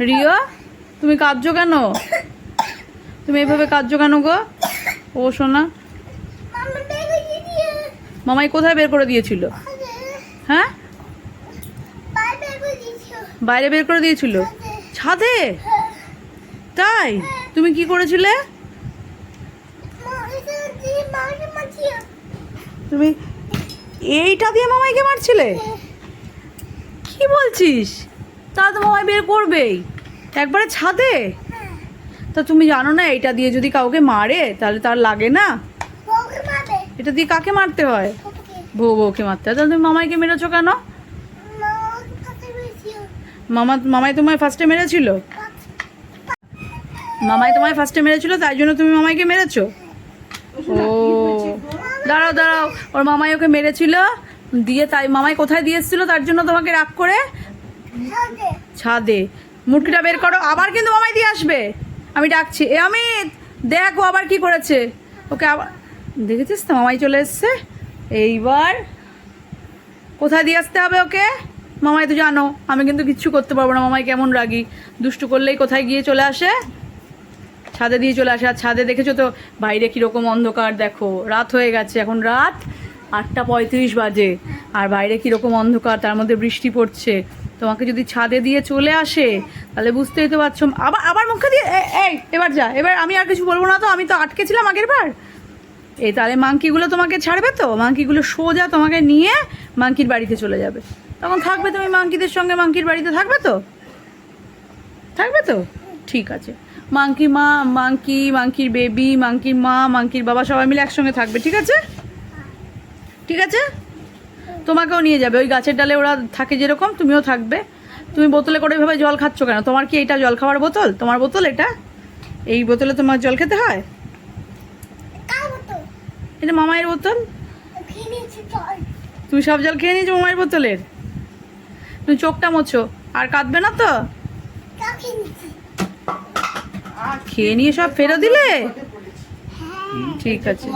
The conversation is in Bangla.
রিয়া, তুমি কাঁদছো কেন? তুমি এভাবে কাঁদছো কেন গো? ও, সোনা। মামাই কোথায় বের করে দিয়েছিল? হ্যাঁ? বাইরে বের করে দিয়েছিল? ছাদে? তাই? তুমি কি করেছিলে? তুমি এইটা দিয়ে মামাইকে মারছিলে? কি বলছিস? তা তো মামাই বের করবেই। একবারে ছাদে? তা তুমি জানো না এটা দিয়ে যদি কাউকে মারে তাহলে তার লাগে না? এটা দিয়ে কাকে মারতে হয়? বউ বউকে মারতে হয়। তাহলে তুমি মামাইকে মেরেছো কেন? মামা মামাই তোমায় ফার্স্টে মেরেছিল? মামাই তোমায় ফার্স্টে মেরেছিল তাই জন্য তুমি মামাইকে মেরেছো? ও দাঁড়াও দাঁড়াও। ওর মামাই ওকে মেরেছিল দিয়ে তাই মামাই কোথায় দিয়ে এসেছিল তার জন্য তোমাকে রাগ করে? ছাদে। মুটকিটা বের করো, আবার কিন্তু মামাই দিয়ে আসবে। আমি ডাকছি, এ অমিত, দেখো আবার কি করেছে। ওকে আবার দেখেছিস তো মামাই চলে এসছে? এইবার কোথায় দিয়ে আসতে হবে ওকে? মামাই তো জানো, আমি কিন্তু কিচ্ছু করতে পারব না। মামাই কেমন রাগি। দুষ্টু করলেই কোথায় গিয়ে চলে আসে? ছাদে দিয়ে চলে আসে। আর ছাদে দেখেছ তো, বাইরে কীরকম অন্ধকার, দেখো। রাত হয়ে গেছে, এখন রাত আটটা পঁয়ত্রিশ বাজে। আর বাইরে কীরকম অন্ধকার, তার মধ্যে বৃষ্টি পড়ছে। তোমাকে যদি ছাদে দিয়ে চলে আসে, তাহলে বুঝতেই তো পারছ। আবার আবার মুখে দিয়ে এই, এবার যা, এবার আমি আর কিছু বলব না তো, আমি তো আটকে ছিলাম আগের বার। এই তাহলে মাংকিগুলো তোমাকে ছাড়বে তো? মাংকিগুলো সোজা তোমাকে নিয়ে মাংকির বাড়িতে চলে যাবে। তখন থাকবে তুমি মাংকিদের সঙ্গে, মাংকির বাড়িতে থাকবে তো? থাকবে তো? ঠিক আছে। মাংকি মা, মাংকি, মাংকির বেবি মাংকির মা, মাংকির বাবা সবাই মিলে একসঙ্গে থাকবে, ঠিক আছে? ঠিক আছে? তোমাকেও নিয়ে যাবে। ওই গাছের ডালে ওরা থাকে যেরকম তুমিও থাকবে। তুমি বোতলে করে এভাবে জল খাচ্ছ কেন? তোমার কি এটা জল খাওয়ার বোতল? তোমার বোতল এটা? এই বোতলে তোমার জল খেতে হয়? এটা মামায়ের বোতল? তুমি সব জল খেয়ে নিয়েছো মামায়ের বোতলের? তুমি চোখটা মোছো। আর কাঁদবে না তো? খেয়ে নিয়ে সব ফেরত দিলে? ঠিক আছে।